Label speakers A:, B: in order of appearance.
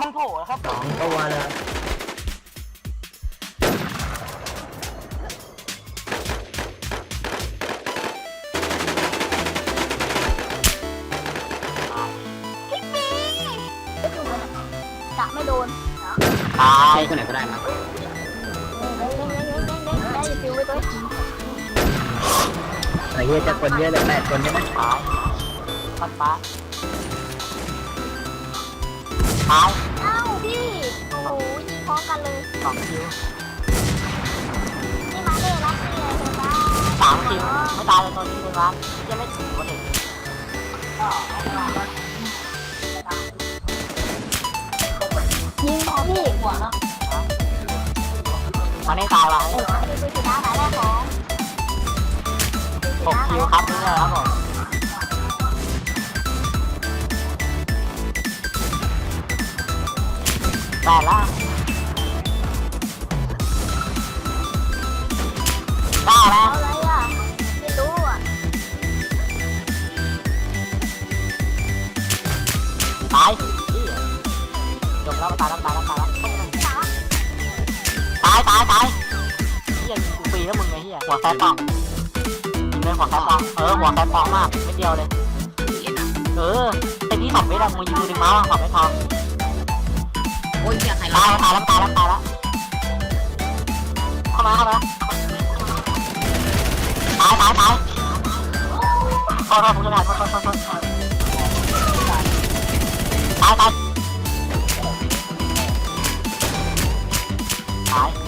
A: มันโผล่แล้วครับ
B: สองตัวเลย
C: พี่ปีกะไม่โดน
A: ตาย
B: คนไหนก็ได้นะ
C: เด้งเด้งเด้งเด้งเด้งเด้งได้ฟิวไว้ตัว
B: ไอ้เหี้ยจะคนเยอะเลยแปดคนใช่ไหม
A: ตายปัดป้า ตาย
C: อ้าพี่โอ้โหยิงพร้อมกันเลย
A: สองคิว
C: นี่มาเลยรักนี่เลยจ้า
A: สามคิวไม่ตายเลยตัวนี้เลยรักยังไม่ถึงวันเด็ก
C: ยิงของพี่หัวแล้ว
A: มันไม่ตายว่ะ
C: เออนี่คือชนะสายแรกของ
A: หกคิวครับนี่เลยครับผม แปดละเก้าแล้ว
C: อะไรอะไม่รู้อะ
A: ตายจบแล้วตายแล้วตายแล้วตายแล้วตายตายตายเฮียยิงกูฟรีแล้วมึงไงเฮียหัวแซ่ปองยิงเลยหัวแซ่ปองเออหัวแซ่ปองมากไม่เดียวเลย เออแต่ที่สับไม่ได้มึงยิงมือดึงมาส์อะสับไม่พอายแล้วตายแล้วตายแล้วตายแล้วเข้ามาเข้ามาตายตายตายโอ้โหผมจะได้โอ้โหโอ้โหตายตายตาย